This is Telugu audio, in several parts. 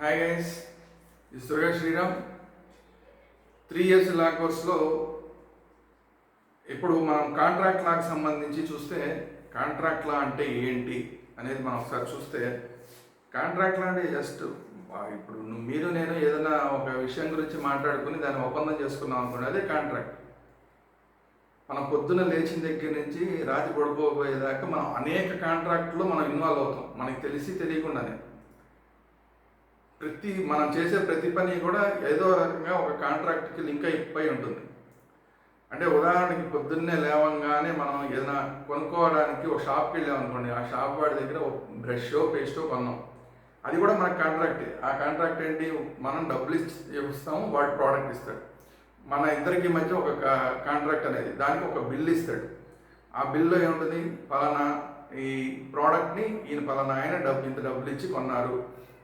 హాయ్ గైస్ ఇది శ్రీరామ్ త్రీ ఇయర్స్ లా కోర్సులో ఇప్పుడు మనం కాంట్రాక్ట్ లాకి సంబంధించి చూస్తే కాంట్రాక్ట్ లా అంటే ఏంటి అనేది మనం ఒకసారి చూస్తే కాంట్రాక్ట్ లా అంటే జస్ట్ ఇప్పుడు మీరు నేను ఏదైనా ఒక విషయం గురించి మాట్లాడుకుని దాన్ని ఒప్పందం చేసుకున్నాం అనుకోండి అదే కాంట్రాక్ట్ మనం పొద్దున లేచిన దగ్గర నుంచి రాతి పొడిపోయేదాకా మనం అనేక కాంట్రాక్ట్లో మనం ఇన్వాల్వ్ అవుతాం మనకి తెలిసి తెలియకుండానే ప్రతి మనం చేసే ప్రతి పని కూడా ఏదో రకంగా ఒక కాంట్రాక్ట్కి లింక్ అయిపోయి ఉంటుంది అంటే ఉదాహరణకి పొద్దున్నే లేవంగానే మనం ఏదైనా కొనుక్కోవడానికి ఒక షాప్కి వెళ్ళామనుకోండి ఆ షాప్ వాడి దగ్గర ఒక బ్రషో పేస్టో కొన్నాం అది కూడా మన కాంట్రాక్ట్ ఆ కాంట్రాక్ట్ ఏంటి మనం డబ్బులు ఇస్తాము వాడు ప్రోడక్ట్ ఇస్తాడు మన ఇద్దరికి మధ్య ఒక కాంట్రాక్ట్ అనేది దానికి ఒక బిల్ ఇస్తాడు ఆ బిల్లో ఏముంటుంది పలానా ఈ ప్రోడక్ట్ని ఈయన పలానా ఆయన డబ్బు ఇంత డబ్బులు ఇచ్చి కొన్నారు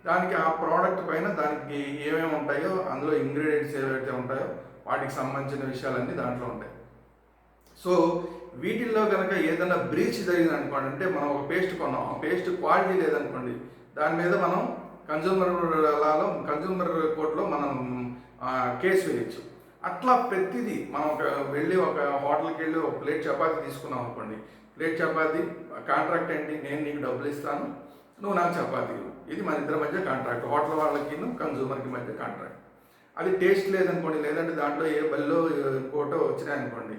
దానికి ఆ ప్రోడక్ట్ పైన దానికి ఏమేమి ఉంటాయో అందులో ఇంగ్రీడియంట్స్ ఏవైతే ఉంటాయో వాటికి సంబంధించిన విషయాలన్నీ దాంట్లో ఉంటాయి సో వీటిల్లో కనుక ఏదైనా బ్రీచ్ జరిగింది అనుకోండి అంటే మనం ఒక పేస్ట్ కొన్నాం ఆ పేస్ట్ క్వాలిటీ లేదనుకోండి దాని మీద మనం కన్జ్యూమర్ లాలో కన్జ్యూమర్ కోర్టులో మనం కేసు వేయచ్చు అట్లా ప్రతిదీ మనం ఒక వెళ్ళి ఒక హోటల్కి వెళ్ళి ఒక ప్లేట్ చపాతి తీసుకున్నాం అనుకోండి ప్లేట్ చపాతి కాంట్రాక్ట్ ఏంటి నేను నీకు డబ్బులు ఇస్తాను నువ్వు నాకు చపాతి ఇది మన ఇద్దరి మధ్య కాంట్రాక్ట్ హోటల్ వాళ్ళకి కన్జూమర్కి మధ్య కాంట్రాక్ట్ అది టేస్ట్ లేదనుకోండి లేదంటే దాంట్లో ఏ బల్లో కోటో వచ్చినాయనుకోండి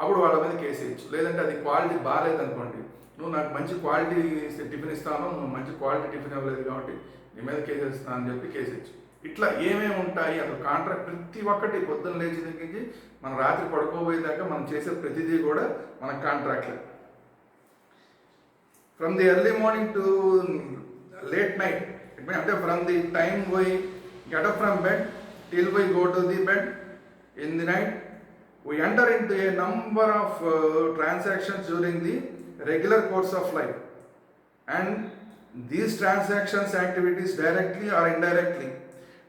అప్పుడు వాళ్ళ మీద కేసు లేదంటే అది క్వాలిటీ బాగాలేదనుకోండి నువ్వు నాకు మంచి క్వాలిటీ టిఫిన్ ఇస్తాను నువ్వు మంచి క్వాలిటీ టిఫిన్ ఇవ్వలేదు కాబట్టి నీ మీద కేసు ఇస్తాను అని చెప్పి కేసు ఇట్లా ఏమేమి ఉంటాయి అసలు కాంట్రాక్ట్ ప్రతి ఒక్కటి పొద్దున్న లేచి దగ్గరించి మనం రాత్రి పడుకోబోయేదాకా మనం చేసే ప్రతిదీ కూడా మన కాంట్రాక్ట్లే From the early morning to late night, it means after from the time we get up from bed till we go to the bed in the night, we enter into a number of uh, transactions during the regular course of life, and these transactions activities directly or indirectly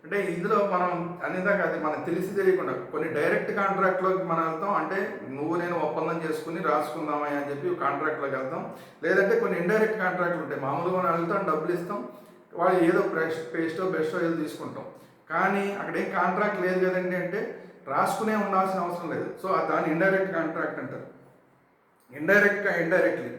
అంటే ఇందులో మనం అనేదాకా అది మనకు తెలిసి తెలియకుండా కొన్ని డైరెక్ట్ కాంట్రాక్ట్లోకి మనం వెళ్తాం అంటే నువ్వు నేను ఒప్పందం చేసుకుని రాసుకుందామని అని చెప్పి కాంట్రాక్ట్లోకి వెళ్తాం లేదంటే కొన్ని ఇండైరెక్ట్ కాంట్రాక్ట్లు ఉంటాయి మామూలుగా మనం వెళ్తాం డబ్బులు ఇస్తాం వాళ్ళు ఏదో ప్రెస్ట్ పేస్టో బెస్టో ఏదో తీసుకుంటాం కానీ అక్కడ ఏం కాంట్రాక్ట్ లేదు కదండి అంటే రాసుకునే ఉండాల్సిన అవసరం లేదు సో దాన్ని ఇండైరెక్ట్ కాంట్రాక్ట్ అంటారు ఇండైరెక్ట్గా ఇండైరెక్ట్లీ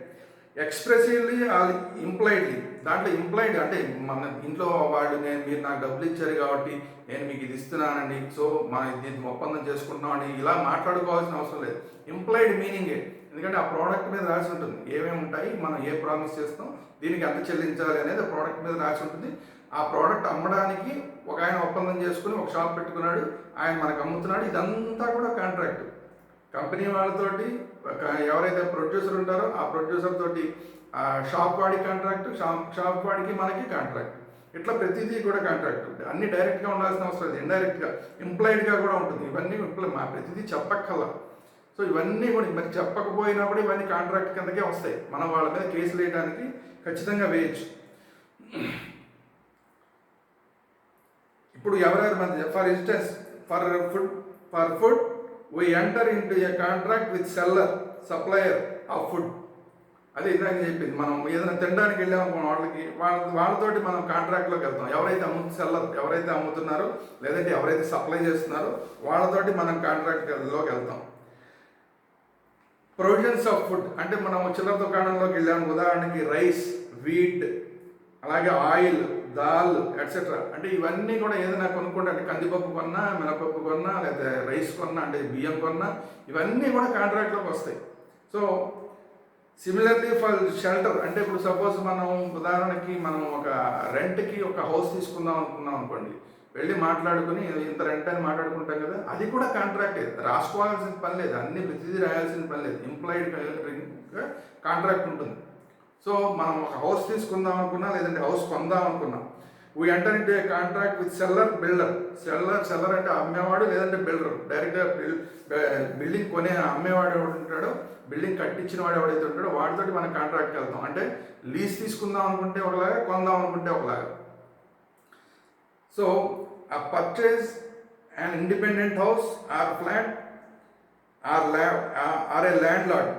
ఎక్స్ప్రెసివ్లీ ఆర్ ఇంప్లైడ్లీ దాంట్లో ఇంప్లాయిడ్ అంటే మన ఇంట్లో వాళ్ళు నేను మీరు నాకు డబ్బులు ఇచ్చారు కాబట్టి నేను మీకు ఇది ఇస్తున్నానండి సో మన దీన్ని ఒప్పందం చేసుకుంటున్నామని ఇలా మాట్లాడుకోవాల్సిన అవసరం లేదు ఇంప్లాయిడ్ మీనింగే ఎందుకంటే ఆ ప్రోడక్ట్ మీద రాసి ఉంటుంది ఏమేమి ఉంటాయి మనం ఏ ప్రామిస్ చేస్తాం దీనికి ఎంత చెల్లించాలి అనేది ప్రోడక్ట్ మీద రాసి ఉంటుంది ఆ ప్రోడక్ట్ అమ్మడానికి ఒక ఆయన ఒప్పందం చేసుకుని ఒక షాప్ పెట్టుకున్నాడు ఆయన మనకు అమ్ముతున్నాడు ఇదంతా కూడా కాంట్రాక్ట్ కంపెనీ వాళ్ళతోటి ఎవరైతే ప్రొడ్యూసర్ ఉంటారో ఆ ప్రొడ్యూసర్ తోటి షాప్ వాడి కాంట్రాక్ట్ షాప్ షాప్ వాడికి మనకి కాంట్రాక్ట్ ఇట్లా ప్రతిదీ కూడా కాంట్రాక్ట్ ఉంటుంది అన్ని డైరెక్ట్గా ఉండాల్సిన అవసరం లేదు ఇండైరెక్ట్గా ఇంప్లాయిడ్గా కూడా ఉంటుంది ఇవన్నీ మా ప్రతిదీ చెప్పక్కల సో ఇవన్నీ కూడా మరి చెప్పకపోయినా కూడా ఇవన్నీ కాంట్రాక్ట్ కిందకే వస్తాయి మనం వాళ్ళ మీద కేసులు వేయడానికి ఖచ్చితంగా వేయచ్చు ఇప్పుడు ఎవరెవరి మధ్య for instance for food for food we enter to a contract with seller supplier of food అదే ఇందాక చెప్పింది మనం ఏదైనా తినడానికి వెళ్ళాము వాళ్ళకి వాళ్ళ వాళ్ళతోటి మనం కాంట్రాక్ట్లోకి వెళ్తాం ఎవరైతే అమ్ము సెల్లర్ ఎవరైతే అమ్ముతున్నారో లేదంటే ఎవరైతే సప్లై చేస్తున్నారో వాళ్ళతోటి మనం కాంట్రాక్ట్లోకి వెళ్తాం ప్రొవిజన్స్ ఆఫ్ ఫుడ్ అంటే మనం చిల్లర దుకాణంలోకి వెళ్ళాము ఉదాహరణకి రైస్ వీట్ అలాగే ఆయిల్ దాల్ ఎట్సెట్రా అంటే ఇవన్నీ కూడా ఏదైనా కొనుక్కుంటే అంటే కందిపప్పు కొన్నా మినపప్పు కొన్నా లేదా రైస్ కొన్నా అంటే బియ్యం కొన్నా ఇవన్నీ కూడా కాంట్రాక్ట్లోకి వస్తాయి సో సిమిలర్లీ ఫర్ షెల్టర్ అంటే ఇప్పుడు సపోజ్ మనం ఉదాహరణకి మనం ఒక రెంట్కి ఒక హౌస్ తీసుకుందాం అనుకున్నాం అనుకోండి వెళ్ళి మాట్లాడుకుని ఇంత రెంట్ అని మాట్లాడుకుంటాం కదా అది కూడా కాంట్రాక్టే రాసుకోవాల్సిన పని లేదు అన్ని ప్రతిదీ రాయాల్సిన పని లేదు ఎంప్లాయిడ్ కాంట్రాక్ట్ ఉంటుంది సో మనం ఒక హౌస్ తీసుకుందాం అనుకున్నా లేదంటే హౌస్ కొందాం అనుకున్నాం we enter into a contract with seller builder seller seller అంటే అమ్మేవాడు లేదంటే బిల్డర్ డైరెక్ట్గా బిల్డింగ్ కొనే అమ్మేవాడు ఎవడు ఉంటాడో బిల్డింగ్ కట్టించిన వాడు ఎవడైతే ఉంటాడో వాడితోటి మనం కాంట్రాక్ట్కి వెళ్తాం అంటే లీజ్ తీసుకుందాం అనుకుంటే ఒకలాగా కొందాం అనుకుంటే ఒకలాగా so uh purchase and independent house or flat or or a landlord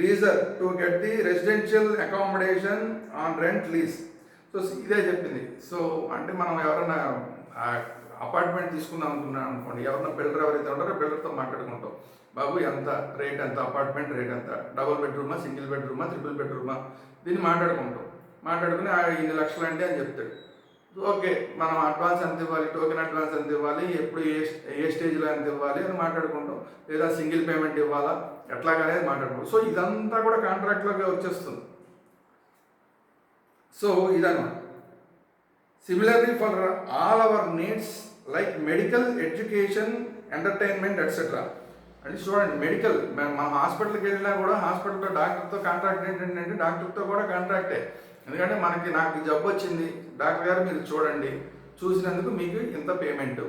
leaser to get the residential accommodation on rent lease so ఇదే చెప్పింది సో అంటే మనం ఎవరైనా అపార్ట్మెంట్ uh, తీసుకుందాం అనుకున్నాం అనుకోండి ఎవరైనా బిల్డర్ ఎవరైతే ఉంటారో బిల్డర్తో మాట్లాడుకుంటాం బాబు ఎంత రేట్ ఎంత అపార్ట్మెంట్ రేట్ ఎంత డబుల్ బెడ్రూమా సింగిల్ బెడ్రూమా త్రిపుల్ బెడ్రూమా దీన్ని మాట్లాడుకుంటాం మాట్లాడుకుని ఇన్ని లక్షలు అంటే అని చెప్తాడు ఓకే మనం అడ్వాన్స్ ఎంత ఇవ్వాలి టోకెన్ అడ్వాన్స్ ఎంత ఇవ్వాలి ఎప్పుడు ఏ ఏ స్టేజ్లో ఎంత ఇవ్వాలి అని మాట్లాడుకుంటాం లేదా సింగిల్ పేమెంట్ ఇవ్వాలా ఎట్లాగానే మాట్లాడుకుంటాం సో ఇదంతా కూడా కాంట్రాక్ట్లోకి వచ్చేస్తుంది సో ఇదన్నమాట similarly for all our needs like medical education entertainment etcetera అంటే చూడండి మెడికల్ మన హాస్పిటల్కి వెళ్ళినా కూడా హాస్పిటల్లో డాక్టర్తో కాంట్రాక్ట్ ఏంటంటే డాక్టర్తో కూడా కాంట్రాక్టే ఎందుకంటే మనకి నాకు జబ్బు వచ్చింది డాక్టర్ గారు మీరు చూడండి చూసినందుకు మీకు ఇంత పేమెంట్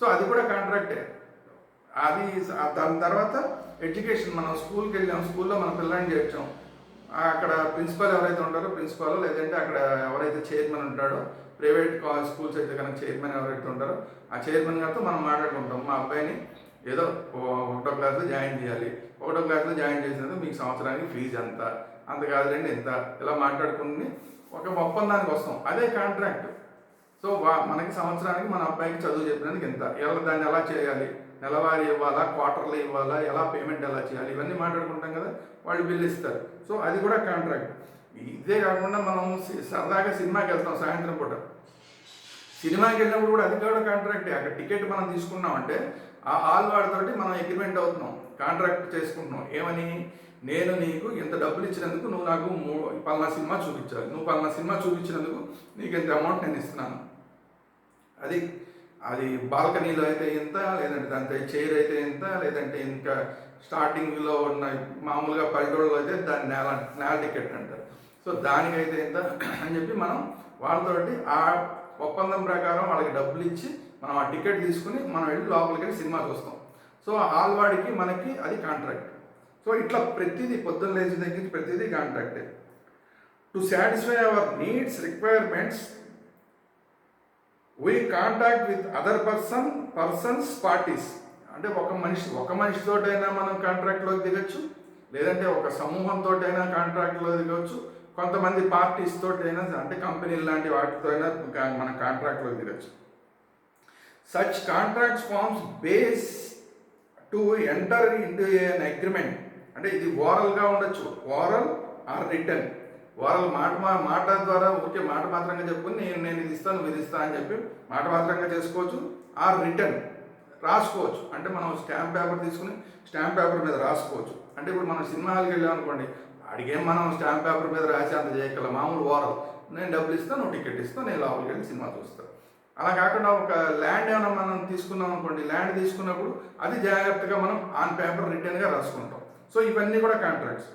సో అది కూడా కాంట్రాక్టే అది దాని తర్వాత ఎడ్యుకేషన్ మనం స్కూల్కి వెళ్ళాం స్కూల్లో మన పిల్లల్ని చేర్చాం అక్కడ ప్రిన్సిపాల్ ఎవరైతే ఉంటారో ప్రిన్సిపాల్ లేదంటే అక్కడ ఎవరైతే చైర్మన్ ఉంటాడో ప్రైవేట్ స్కూల్స్ అయితే కనుక చైర్మన్ ఎవరైతే ఉంటారో ఆ చైర్మన్ గారితో మనం మాట్లాడుకుంటాం మా అబ్బాయిని ఏదో ఒకటో క్లాస్లో జాయిన్ చేయాలి ఒకటో క్లాస్లో జాయిన్ చేసినందుకు మీకు సంవత్సరానికి ఫీజు ఎంత అంత కాదులేండి ఎంత ఇలా మాట్లాడుకుని ఒక ఒప్పందానికి వస్తాం అదే కాంట్రాక్ట్ సో మనకి సంవత్సరానికి మన అబ్బాయికి చదువు చెప్పినందుకు ఎంత ఎలా దాన్ని ఎలా చేయాలి నెలవారీ ఇవ్వాలా క్వార్టర్లు ఇవ్వాలా ఎలా పేమెంట్ ఎలా చేయాలి ఇవన్నీ మాట్లాడుకుంటాం కదా వాళ్ళు బిల్లు ఇస్తారు సో అది కూడా కాంట్రాక్ట్ ఇదే కాకుండా మనం సరదాగా సినిమాకి వెళ్తాం సాయంత్రం పూట సినిమాకి వెళ్ళినప్పుడు కూడా అది కూడా కాంట్రాక్టే అక్కడ టికెట్ మనం తీసుకున్నామంటే ఆ ఆల్ వాడితోటి మనం అగ్రిమెంట్ అవుతున్నాం కాంట్రాక్ట్ చేసుకుంటున్నాం ఏమని నేను నీకు ఇంత డబ్బులు ఇచ్చినందుకు నువ్వు నాకు పలానా సినిమా చూపించాలి నువ్వు పలానా సినిమా చూపించినందుకు నీకు ఇంత అమౌంట్ నేను ఇస్తున్నాను అది అది బాల్కనీలో అయితే ఎంత లేదంటే దాంతో చైర్ అయితే ఎంత లేదంటే ఇంకా స్టార్టింగ్లో ఉన్న మామూలుగా పల్లెటూళ్ళలో అయితే దాని నేల నేల టికెట్ అంటారు సో దానికైతే ఎంత అని చెప్పి మనం వాళ్ళతోటి ఆ ఒప్పందం ప్రకారం వాళ్ళకి డబ్బులు ఇచ్చి మనం ఆ టికెట్ తీసుకుని మనం వెళ్ళి లోపలికి వెళ్ళి సినిమా చూస్తాం సో హాల్ వాడికి మనకి అది కాంట్రాక్ట్ సో ఇట్లా ప్రతిదీ పొద్దున్న లేచి నుంచి ప్రతిదీ కాంట్రాక్టే to satisfy our needs requirements we contact with other person persons parties అంటే ఒక మనిషి ఒక మనిషితోటైనా మనం కాంట్రాక్ట్లోకి దిగచ్చు లేదంటే ఒక అయినా కాంట్రాక్ట్లో దిగవచ్చు కొంతమంది పార్టీస్ తోటైనా అంటే కంపెనీలు లాంటి వాటితో అయినా మన కాంట్రాక్ట్లో తీరచ్చు such contract forms base to enter into an agreement అంటే ఇది ఓరల్గా ఉండొచ్చు ఓరల్ ఆర్ రిటర్న్ ఓరల్ మాట మా మాట ద్వారా ఓకే మాట మాత్రంగా చెప్పుకుని నేను నేను ఇది ఇస్తాను నువ్వు ఇది ఇస్తా అని చెప్పి మాట మాత్రంగా చేసుకోవచ్చు ఆర్ రిటర్న్ రాసుకోవచ్చు అంటే మనం స్టాంప్ పేపర్ తీసుకుని స్టాంప్ పేపర్ మీద రాసుకోవచ్చు అంటే ఇప్పుడు మనం సినిమా హాల్కి వెళ్ళాం అనుకోండి అడిగేం మనం స్టాంప్ పేపర్ మీద రాసి అంత చేయగల మామూలు వారు నేను డబ్బులు ఇస్తాను నువ్వు టికెట్ ఇస్తాను నేను లోపలికి వెళ్ళి సినిమా చూస్తాను అలా కాకుండా ఒక ల్యాండ్ ఏమైనా మనం తీసుకున్నాం అనుకోండి ల్యాండ్ తీసుకున్నప్పుడు అది జాగ్రత్తగా మనం ఆన్ పేపర్ రిటర్న్గా రాసుకుంటాం సో ఇవన్నీ కూడా కాంట్రాక్ట్స్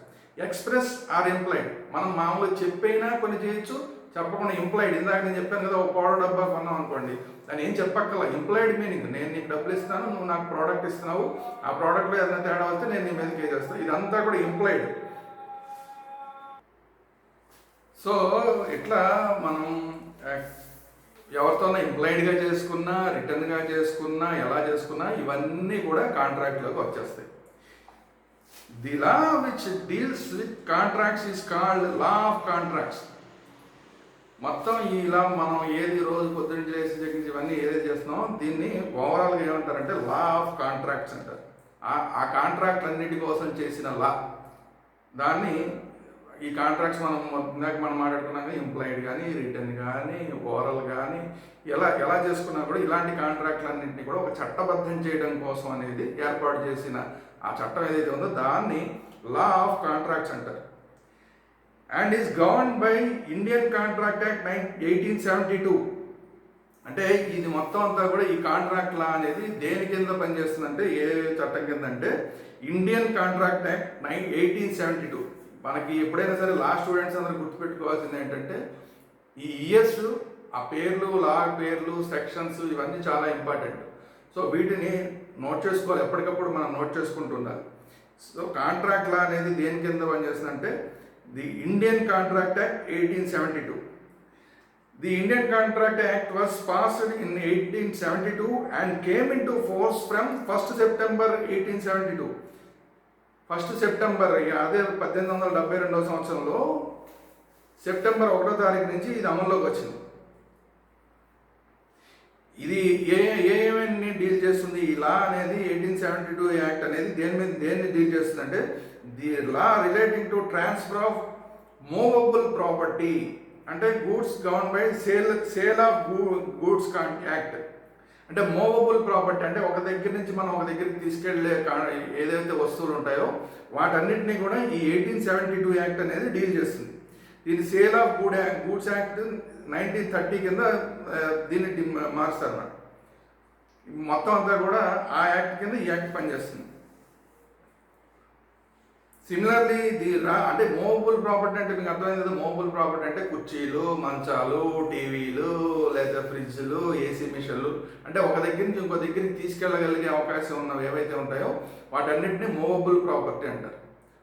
ఎక్స్ప్రెస్ ఆర్ ఎంప్లాయిడ్ మనం మామూలుగా చెప్పైనా కొన్ని చేయొచ్చు చెప్పకుండా ఎంప్లాయిడ్ ఇందాక నేను చెప్పాను కదా ఒక పౌడర్ డబ్బా కొన్నాం అనుకోండి దాన్ని ఏం చెప్పక్కల ఎంప్లాయిడ్ మీనింగ్ నేను నీకు డబ్బులు ఇస్తాను నువ్వు నాకు ప్రోడక్ట్ ఇస్తున్నావు ఆ ప్రోడక్ట్లో ఏదైనా తేడా వస్తే నేను నీ మీద పే చేస్తాను ఇదంతా కూడా ఎంప్లాయిడ్ సో ఇట్లా మనం ఎవరితోనో ఎంప్లాయిడ్గా చేసుకున్నా రిటర్న్గా చేసుకున్నా ఎలా చేసుకున్నా ఇవన్నీ కూడా కాంట్రాక్ట్లోకి వచ్చేస్తాయి the law which deals with contracts is called law of contracts మొత్తం ఈ మనం ఏది రోజు పొద్దున్న చేసి జగించి ఇవన్నీ ఏదైతే చేస్తున్నామో దీన్ని ఓవరాల్గా ఏమంటారంటే లా ఆఫ్ కాంట్రాక్ట్స్ అంటారు ఆ కాంట్రాక్ట్ అన్నిటి కోసం చేసిన లా దాన్ని ఈ కాంట్రాక్ట్స్ మనం ఇందాక మనం మాట్లాడుకున్నాక ఎంప్లాయిడ్ కానీ రిటర్న్ కానీ ఓరల్ కానీ ఎలా ఎలా చేసుకున్నా కూడా ఇలాంటి అన్నింటినీ కూడా ఒక చట్టబద్ధం చేయడం కోసం అనేది ఏర్పాటు చేసిన ఆ చట్టం ఏదైతే ఉందో దాన్ని లా ఆఫ్ కాంట్రాక్ట్స్ అంటారు and is govern by Indian contract act nine eighteen seventy two అంటే ఇది మొత్తం అంతా కూడా ఈ కాంట్రాక్ట్ లా అనేది దేని కింద పనిచేస్తుందంటే ఏ చట్టం కింద అంటే Indian contract act nine eighteen seventy two మనకి ఎప్పుడైనా సరే లా స్టూడెంట్స్ అందరూ గుర్తుపెట్టుకోవాల్సింది ఏంటంటే ఈ ఇయర్స్ ఆ పేర్లు లా పేర్లు సెక్షన్స్ ఇవన్నీ చాలా ఇంపార్టెంట్ సో వీటిని నోట్ చేసుకోవాలి ఎప్పటికప్పుడు మనం నోట్ చేసుకుంటుండాలి సో కాంట్రాక్ట్ లా అనేది దేని కింద పనిచేస్తుందంటే the Indian contract act eighteen seventy two the Indian contract act was passed in eighteen seventy two and came into force from first September eighteen seventy two first September అదే పద్దెనిమిది వందల డెబ్బై రెండవ సంవత్సరంలో సెప్టెంబర్ ఒకటో తారీఖు నుంచి ఇది అమల్లోకి వచ్చింది ఇది ఏ ఏమేమి డీల్ చేస్తుంది ఈ లా అనేది ఎయిటీన్ సెవెంటీ టూ యాక్ట్ అనేది దేని మీద దేన్ని డీల్ చేస్తుంది అంటే the law relating to transfer of movable property అంటే goods govern by sale sale of goods act అంటే మూవబుల్ ప్రాపర్టీ అంటే ఒక దగ్గర నుంచి మనం ఒక దగ్గరికి తీసుకెళ్లే ఏదైతే వస్తువులు ఉంటాయో వాటన్నింటినీ కూడా ఈ ఎయిటీన్ సెవెంటీ టూ యాక్ట్ అనేది డీల్ చేస్తుంది దీని sale of good goods act nineteen thirty కింద దీన్ని మారుస్తారు మొత్తం అంతా కూడా ఆ యాక్ట్ కింద ఈ యాక్ట్ పనిచేస్తుంది సిమిలర్లీ ది అంటే మూవబుల్ ప్రాపర్టీ అంటే మీకు అర్థమైంది కదా మూవబుల్ ప్రాపర్టీ అంటే కుర్చీలు మంచాలు టీవీలు లేదా ఫ్రిడ్జ్లు ఏసీ మిషన్లు అంటే ఒక దగ్గర నుంచి ఇంకో దగ్గరికి తీసుకెళ్ళగలిగే అవకాశం ఉన్నవి ఏవైతే ఉంటాయో వాటన్నిటిని మూవబుల్ ప్రాపర్టీ అంటారు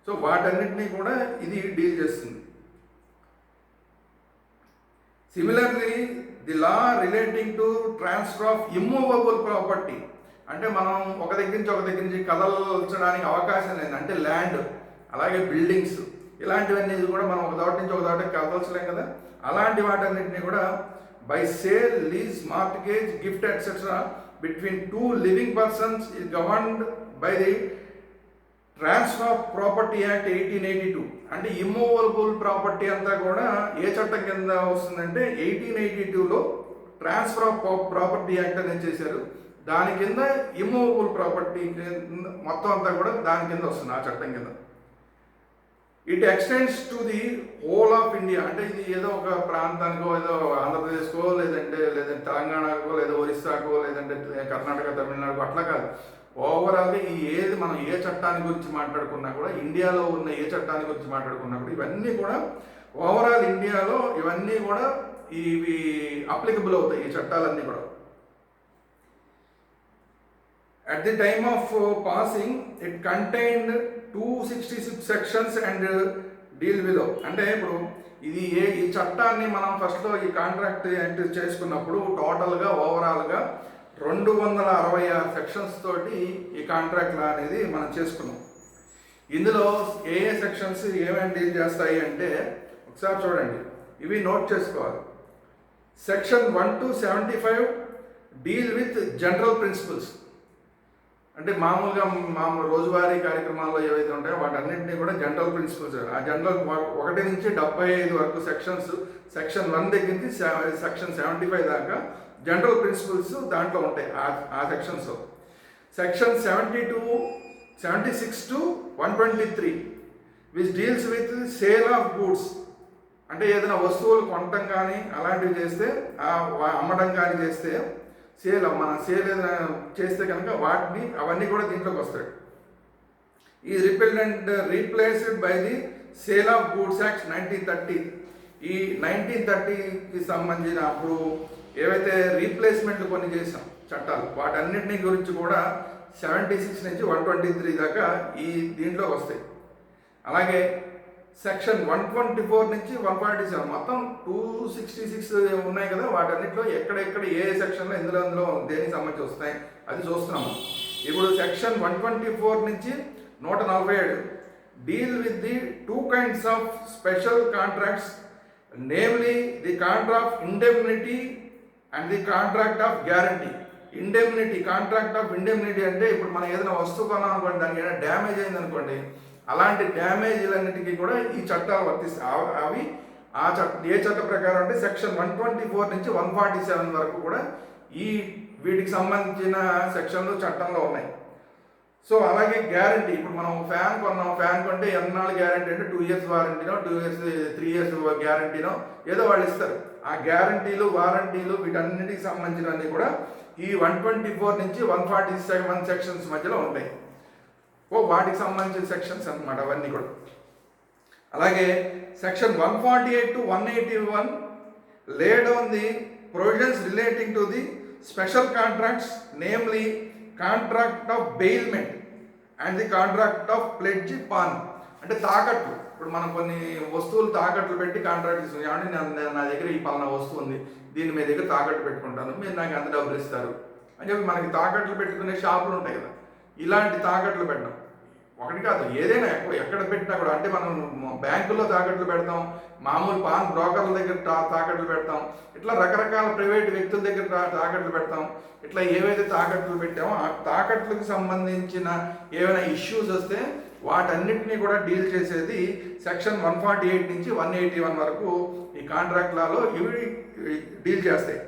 సో వాటన్నిటినీ కూడా ఇది డీల్ చేస్తుంది similarly the law relating to transfer of immovable property అంటే మనం ఒక దగ్గర నుంచి ఒక దగ్గర నుంచి కథలు ఉంచడానికి అవకాశం లేదు అంటే ల్యాండ్ అలాగే బిల్డింగ్స్ ఇలాంటివన్నీ కూడా మనం ఒక దాటి నుంచి ఒక చోటకి కదల్చలేం కదా అలాంటి వాటన్నింటినీ కూడా by sale lease mortgage gift etcetera between two living persons is governed by the transfer of property act eighteen eighty two అంటే ఇమ్మూవబుల్ ప్రాపర్టీ అంతా కూడా ఏ చట్టం కింద వస్తుందంటే ఎయిటీన్ ఎయిటీ టూలో ట్రాన్స్ఫర్ ఆఫ్ ప్రాపర్టీ యాక్ట్ అనేది చేశారు దాని కింద ఇమ్మూవబుల్ ప్రాపర్టీ మొత్తం అంతా కూడా దాని కింద వస్తుంది ఆ చట్టం కింద it extends to the whole of India అంటే ఇది ఏదో ఒక ప్రాంతానికో ఏదో ఆంధ్రప్రదేశ్కో లేదంటే లేదంటే తెలంగాణకో లేదా ఒరిస్సాకో లేదంటే కర్ణాటక తమిళనాడుకో అట్లా కాదు ఓవరాల్గా ఈ ఏది మనం ఏ చట్టాన్ని గురించి మాట్లాడుకున్నా కూడా ఇండియాలో ఉన్న ఏ చట్టాన్ని గురించి మాట్లాడుకున్నా కూడా ఇవన్నీ కూడా ఓవరాల్ ఇండియాలో ఇవన్నీ కూడా ఇవి అప్లికబుల్ అవుతాయి ఈ చట్టాలన్నీ కూడా at the time of passing it contained two sixty sections and deal విలో అంటే ఇప్పుడు ఇది ఏ ఈ చట్టాన్ని మనం ఫస్ట్లో ఈ కాంట్రాక్ట్ ఎంట్రీ చేసుకున్నప్పుడు టోటల్గా ఓవరాల్గా రెండు వందల అరవై ఆరు సెక్షన్స్ తోటి ఈ కాంట్రాక్ట్ అనేది మనం చేసుకున్నాం ఇందులో ఏ ఏ సెక్షన్స్ ఏమేమి డీల్ చేస్తాయి అంటే ఒకసారి చూడండి ఇవి నోట్ చేసుకోవాలి section one to seventy five deal with general principles అంటే మామూలుగా మామూలు రోజువారీ కార్యక్రమాల్లో ఏవైతే ఉంటాయో వాటన్నింటినీ కూడా జనరల్ ప్రిన్సిపల్స్ ఆ జనరల్ ఒకటి నుంచి డెబ్బై ఐదు వరకు సెక్షన్స్ సెక్షన్ వన్ దగ్గర నుంచి సెక్షన్ సెవెంటీ ఫైవ్ దాకా జనరల్ ప్రిన్సిపల్స్ దాంట్లో ఉంటాయి ఆ sections section seventy two seventy six to one twenty three which deals with sale of goods అంటే ఏదైనా వస్తువులు కొనటం కానీ అలాంటివి చేస్తే అమ్మడం కానీ చేస్తే సేల్ మన సేల్ ఏదైనా చేస్తే కనుక వాటిని అవన్నీ కూడా దీంట్లోకి వస్తాయి ఈ repealed and replaced by the sale of goods act nineteen thirty ఈ నైన్టీన్ థర్టీకి సంబంధించిన అప్పుడు ఏవైతే రీప్లేస్మెంట్లు కొన్ని చేసాం చట్టాలు వాటన్నిటిని గురించి కూడా సెవెంటీ సిక్స్ నుంచి వన్ ట్వంటీ త్రీ దాకా ఈ దీంట్లో వస్తాయి అలాగే సెక్షన్ వన్ ట్వంటీ ఫోర్ నుంచి వన్ ఫార్టీ సెవెన్ మొత్తం టూ సిక్స్టీ సిక్స్ ఉన్నాయి కదా వాటన్నిటిలో ఎక్కడెక్కడ ఏ సెక్షన్లో ఎందులో అందులో దేనికి సంబంధించి వస్తాయి అది చూస్తున్నాము ఇప్పుడు సెక్షన్ వన్ ట్వంటీ ఫోర్ నుంచి నూట నలభై ఏడు deal with the two kinds of special contracts namely the contract indemnity and the contract of guarantee indemnity contract of indemnity అంటే ఇప్పుడు మనం ఏదైనా వస్తువు కొన్నాం అనుకోండి దానికి ఏదైనా డ్యామేజ్ అయింది అనుకోండి అలాంటి డ్యామేజీలన్నిటికీ కూడా ఈ చట్టాలు వర్తిస్తాయి అవి ఆ చట్ట ఏ చట్ట ప్రకారం అంటే సెక్షన్ వన్ ట్వంటీ ఫోర్ నుంచి వన్ ఫార్టీ సెవెన్ వరకు కూడా ఈ వీటికి సంబంధించిన సెక్షన్లు చట్టంలో ఉన్నాయి సో అలాగే గ్యారంటీ ఇప్పుడు మనం ఫ్యాన్ కొన్నాం ఫ్యాన్ కొంటే ఎన్నాళ్ళు గ్యారంటీ అంటే టూ ఇయర్స్ వారంటీనో టూ ఇయర్స్ త్రీ ఇయర్స్ గ్యారంటీనో ఏదో వాళ్ళు ఇస్తారు ఆ గ్యారంటీలు వారంటీలు వీటన్నిటికి సంబంధించినవన్నీ కూడా ఈ వన్ ట్వంటీ ఫోర్ నుంచి వన్ ఫార్టీ సెవెన్ సెక్షన్స్ మధ్యలో ఉంటాయి ఓ వాటికి సంబంధించిన సెక్షన్స్ అనమాట అవన్నీ కూడా అలాగే section one forty eight to one eighty one laid on the provisions relating to the special contracts namely contract of bailment and the contract of pledge pawn అంటే తాకట్లు ఇప్పుడు మనం కొన్ని వస్తువులు తాకట్లు పెట్టి కాంట్రాక్ట్ ఇస్తుంది కాబట్టి నా దగ్గర ఈ పాలన వస్తువు ఉంది దీన్ని మీ దగ్గర తాకట్టు పెట్టుకుంటాను మీరు నాకు ఎంత డబ్బులు ఇస్తారు అని చెప్పి మనకి తాకట్లు పెట్టుకునే షాపులు ఉంటాయి కదా ఇలాంటి తాకట్లు పెట్టడం ఒకటి కాదు ఏదైనా ఎక్కడ పెట్టినా కూడా అంటే మనం బ్యాంకుల్లో తాకట్లు పెడతాం మామూలు పాన్ బ్రోకర్ల దగ్గర తాకట్లు పెడతాం ఇట్లా రకరకాల ప్రైవేట్ వ్యక్తుల దగ్గర తాకట్లు పెడతాం ఇట్లా ఏవైతే తాకట్లు పెట్టామో ఆ తాకట్లకు సంబంధించిన ఏమైనా ఇష్యూస్ వస్తే వాటన్నిటినీ కూడా డీల్ చేసేది సెక్షన్ వన్ ఫార్టీ ఎయిట్ నుంచి వన్ ఎయిటీ వన్ వరకు ఈ కాంట్రాక్ట్ లాలో ఇవి డీల్ చేస్తాయి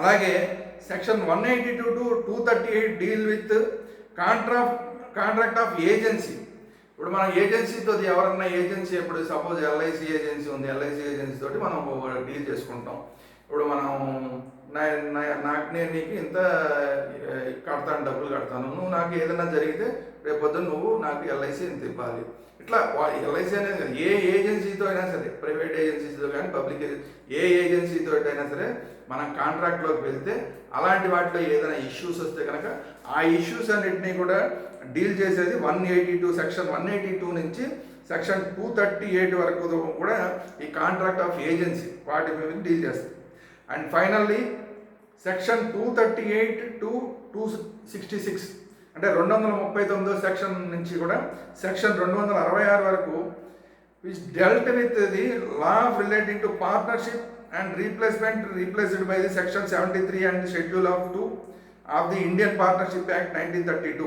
అలాగే section one eighty two to two thirty eight deal with contract contract of agency ఇప్పుడు మనం ఏజెన్సీతో ఎవరన్నా ఏజెన్సీ ఇప్పుడు సపోజ్ ఎల్ఐసి ఏజెన్సీ ఉంది ఎల్ఐసి ఏజెన్సీ తోటి మనం డీల్ చేసుకుంటాం ఇప్పుడు మనం నాకు నేను నీకు ఇంత కడతాను డబ్బులు కడతాను నువ్వు నాకు ఏదైనా జరిగితే రేపు నువ్వు నాకు ఎల్ఐసి ఎంత ఇవ్వాలి ఇట్లా ఎల్ఐసి అనేది కాదు ఏ ఏజెన్సీతో అయినా సరే ప్రైవేట్ ఏజెన్సీతో కానీ పబ్లిక్ ఏ ఏజెన్సీతో అయినా సరే మనం కాంట్రాక్ట్లోకి వెళ్తే అలాంటి వాటిలో ఏదైనా ఇష్యూస్ వస్తే కనుక ఆ ఇష్యూస్ అన్నింటినీ కూడా డీల్ చేసేది one eighty two section one eighty two నుంచి సెక్షన్ టూ థర్టీ ఎయిట్ వరకు కూడా ఈ కాంట్రాక్ట్ ఆఫ్ ఏజెన్సీ వాటి మీద డీల్ చేస్తుంది and finally section two thirty eight to two sixty six అంటే రెండు వందల ముప్పై తొమ్మిదో సెక్షన్ నుంచి కూడా సెక్షన్ రెండు వందల అరవై ఆరు వరకు which dealt with the law of relating to partnership and replacement replaced by by section seventy three and schedule of two of the Indian partnership act nineteen thirty two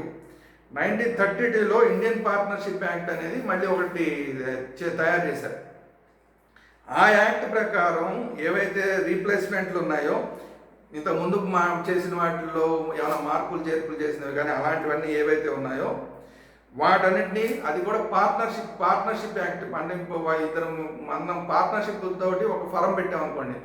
nineteen thirty టూలో ఇండియన్ పార్ట్నర్షిప్ యాక్ట్ అనేది మళ్ళీ ఒకటి తయారు చేశారు ఆ యాక్ట్ ప్రకారం ఏవైతే రీప్లేస్మెంట్లు ఉన్నాయో ఇంత ముందు మా చేసిన వాటిల్లో ఏమైనా మార్పులు చేర్పులు చేసినవి కానీ అలాంటివన్నీ ఏవైతే ఉన్నాయో వాటన్నిటినీ అది కూడా పార్ట్నర్షిప్ పార్ట్నర్షిప్ యాక్ట్ అంటే ఇద్దరం మనం పార్ట్నర్షిప్ తోటి ఒక ఫరం అనుకోండి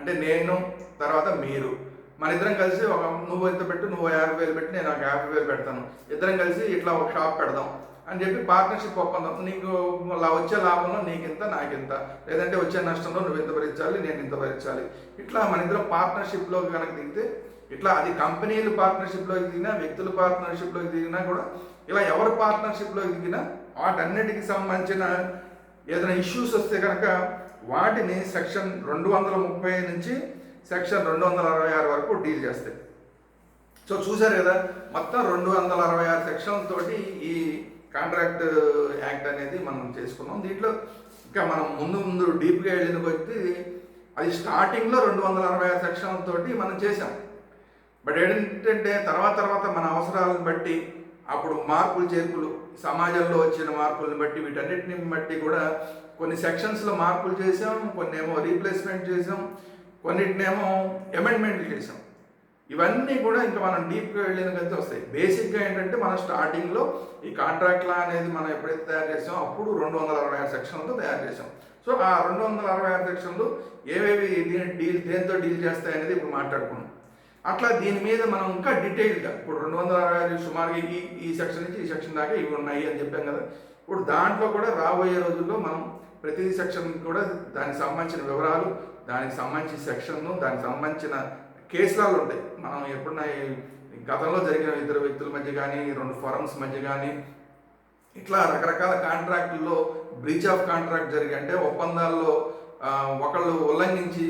అంటే నేను తర్వాత మీరు మన ఇద్దరం కలిసి ఒక నువ్వు ఎంత పెట్టు నువ్వు యాభై వేలు పెట్టి నేను ఒక యాభై వేలు పెడతాను ఇద్దరం కలిసి ఇట్లా ఒక షాప్ పెడదాం అని చెప్పి పార్ట్నర్షిప్ ఒప్పందం నీకు వచ్చే లాభంలో నీకింత నాకింత లేదంటే వచ్చే నష్టంలో నువ్వు ఇంత భరించాలి నేను ఇంత భరించాలి ఇట్లా మన ఇద్దరం పార్ట్నర్షిప్లో కనుక దిగితే ఇట్లా అది కంపెనీలు పార్ట్నర్షిప్లోకి దిగినా వ్యక్తుల పార్ట్నర్షిప్లోకి దిగినా కూడా ఇలా ఎవరు పార్ట్నర్షిప్లో దిగినా వాటన్నిటికి సంబంధించిన ఏదైనా ఇష్యూస్ వస్తే కనుక వాటిని సెక్షన్ రెండు వందల ముప్పై నుంచి సెక్షన్ రెండు వందల అరవై ఆరు వరకు డీల్ చేస్తాయి సో చూశారు కదా మొత్తం రెండు వందల అరవై ఆరు సెక్షన్ తోటి ఈ కాంట్రాక్ట్ యాక్ట్ అనేది మనం చేసుకున్నాం దీంట్లో ఇంకా మనం ముందు ముందు డీప్గా వెళ్ళిన కొద్దీ అది స్టార్టింగ్లో రెండు వందల అరవై ఆరు సెక్షన్ తోటి మనం చేసాం బట్ ఏంటంటే తర్వాత తర్వాత మన అవసరాలను బట్టి అప్పుడు మార్పులు చేర్పులు సమాజంలో వచ్చిన మార్పులను బట్టి వీటన్నిటిని బట్టి కూడా కొన్ని సెక్షన్స్లో మార్పులు చేసాం కొన్ని ఏమో రీప్లేస్మెంట్ చేసాం కొన్నిటినేమో అమెండ్మెంట్లు చేసాం ఇవన్నీ కూడా ఇంకా మనం డీప్గా వెళ్ళిన కలిసి వస్తాయి బేసిక్గా ఏంటంటే మన స్టార్టింగ్లో ఈ కాంట్రాక్ట్ లా అనేది మనం ఎప్పుడైతే తయారు చేసాం అప్పుడు రెండు వందల అరవై ఆరు సెక్షన్లతో తయారు చేసాం సో ఆ రెండు వందల అరవై ఆరు సెక్షన్లు ఏవేవి దీని డీల్ దేంతో డీల్ చేస్తాయనేది ఇప్పుడు మాట్లాడుకున్నాం అట్లా దీని మీద మనం ఇంకా డీటెయిల్డ్గా ఇప్పుడు రెండు వందల అరవై ఐదు సుమారుగా ఈ ఈ సెక్షన్ నుంచి ఈ సెక్షన్ దాకా ఇవి ఉన్నాయి అని చెప్పాం కదా ఇప్పుడు దాంట్లో కూడా రాబోయే రోజుల్లో మనం ప్రతి సెక్షన్ కూడా దానికి సంబంధించిన వివరాలు దానికి సంబంధించిన సెక్షన్లు దానికి సంబంధించిన కేసులాలు ఉంటాయి మనం ఎప్పుడున్నా గతంలో జరిగిన ఇద్దరు వ్యక్తుల మధ్య కానీ రెండు ఫారమ్స్ మధ్య కానీ ఇట్లా రకరకాల కాంట్రాక్టుల్లో బ్రీచ్ ఆఫ్ కాంట్రాక్ట్ జరిగి అంటే ఒప్పందాల్లో ఒకళ్ళు ఉల్లంఘించి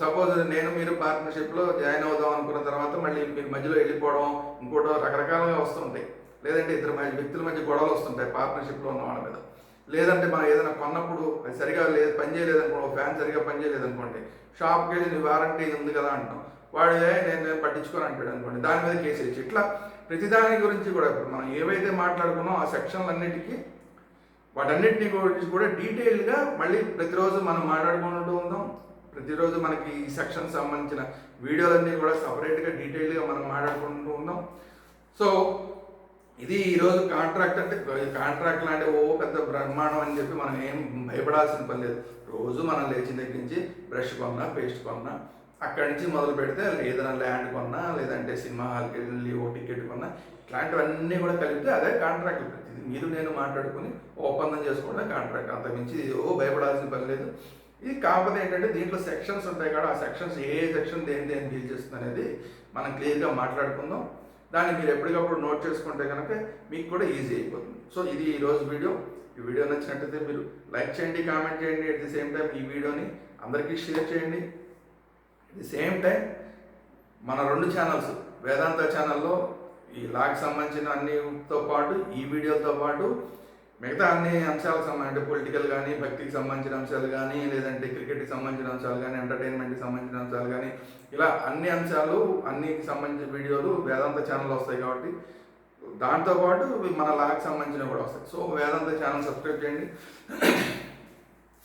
సపోజ్ నేను మీరు పార్ట్నర్షిప్లో జాయిన్ అవుదాం అనుకున్న తర్వాత మళ్ళీ మీరు మధ్యలో వెళ్ళిపోవడం ఇంకోటో రకరకాలుగా వస్తుంటాయి లేదంటే ఇద్దరు వ్యక్తుల మధ్య గొడవలు వస్తుంటాయి పార్ట్నర్షిప్లో ఉన్న వాళ్ళ మీద లేదంటే మనం ఏదైనా కొన్నప్పుడు అది సరిగా లేదు పనిచేయలేదనుకోండి ఫ్యాన్ సరిగా పనిచేయలేదనుకోండి షాప్కి వెళ్ళి నీ వారంటీ ఉంది కదా అంటాం వాడు నేను పట్టించుకొని అంటాడు అనుకోండి దాని మీద కేసు వేసి ఇట్లా ప్రతిదాని గురించి కూడా ఇప్పుడు మనం ఏవైతే మాట్లాడుకున్నాం ఆ సెక్షన్లన్నిటికీ వాటన్నిటిని గురించి కూడా డీటెయిల్గా మళ్ళీ ప్రతిరోజు మనం మాట్లాడుకుంటూ ఉందాం ప్రతిరోజు మనకి ఈ సెక్షన్ సంబంధించిన వీడియోలన్నీ కూడా సపరేట్గా డీటెయిల్గా మనం మాట్లాడుకుంటూ ఉన్నాం సో ఇది ఈరోజు కాంట్రాక్ట్ అంటే కాంట్రాక్ట్ లాంటి ఓ పెద్ద బ్రహ్మాండం అని చెప్పి మనం ఏం భయపడాల్సిన పని లేదు రోజు మనం లేచిన దగ్గర నుంచి బ్రష్ కొన్నా పేస్ట్ కొన్నా అక్కడి నుంచి మొదలు పెడితే ఏదైనా ల్యాండ్ కొన్నా లేదంటే సినిమా హాల్కి వెళ్ళి ఓ టికెట్ కొన్నా ఇట్లాంటివన్నీ కూడా కలిపితే అదే కాంట్రాక్ట్ మీరు నేను మాట్లాడుకుని ఒప్పందం చేసుకోవడం కాంట్రాక్ట్ అంతకుమించి ఓ భయపడాల్సిన పని లేదు ఇది కాకపోతే ఏంటంటే దీంట్లో సెక్షన్స్ ఉంటాయి కదా ఆ సెక్షన్స్ ఏ సెక్షన్ దేని దేని డీల్ చేస్తుంది అనేది మనం క్లియర్గా మాట్లాడుకుందాం దాన్ని మీరు ఎప్పటికప్పుడు నోట్ చేసుకుంటే కనుక మీకు కూడా ఈజీ అయిపోతుంది సో ఇది ఈరోజు వీడియో ఈ వీడియో నచ్చినట్టయితే మీరు లైక్ చేయండి కామెంట్ చేయండి అట్ ది సేమ్ టైం ఈ వీడియోని అందరికీ షేర్ చేయండి అట్ ది సేమ్ టైం మన రెండు ఛానల్స్ వేదాంత ఛానల్లో ఈ లాగ్ సంబంధించిన అన్నితో పాటు ఈ వీడియోతో పాటు మిగతా అన్ని అంశాలకు సంబంధించి అంటే పొలిటికల్ కానీ భక్తికి సంబంధించిన అంశాలు కానీ లేదంటే క్రికెట్కి సంబంధించిన అంశాలు కానీ ఎంటర్టైన్మెంట్కి సంబంధించిన అంశాలు కానీ ఇలా అన్ని అంశాలు అన్నికి సంబంధించిన వీడియోలు వేదాంత ఛానల్ వస్తాయి కాబట్టి దాంతోపాటు మన లాగ్కి సంబంధించినవి కూడా వస్తాయి సో వేదాంత ఛానల్ సబ్స్క్రైబ్ చేయండి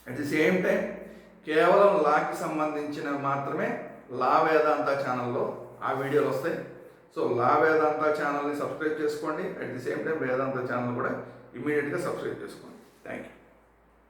అట్ ది సేమ్ టైం కేవలం లాగ్కి సంబంధించిన మాత్రమే లా వేదాంత ఛానల్లో ఆ వీడియోలు వస్తాయి సో లా వేదాంత ఛానల్ని సబ్స్క్రైబ్ చేసుకోండి at the same time Vedanta channel కూడా ఇమీడియట్గా సబ్స్క్రైబ్ చేసుకోండి థ్యాంక్ యూ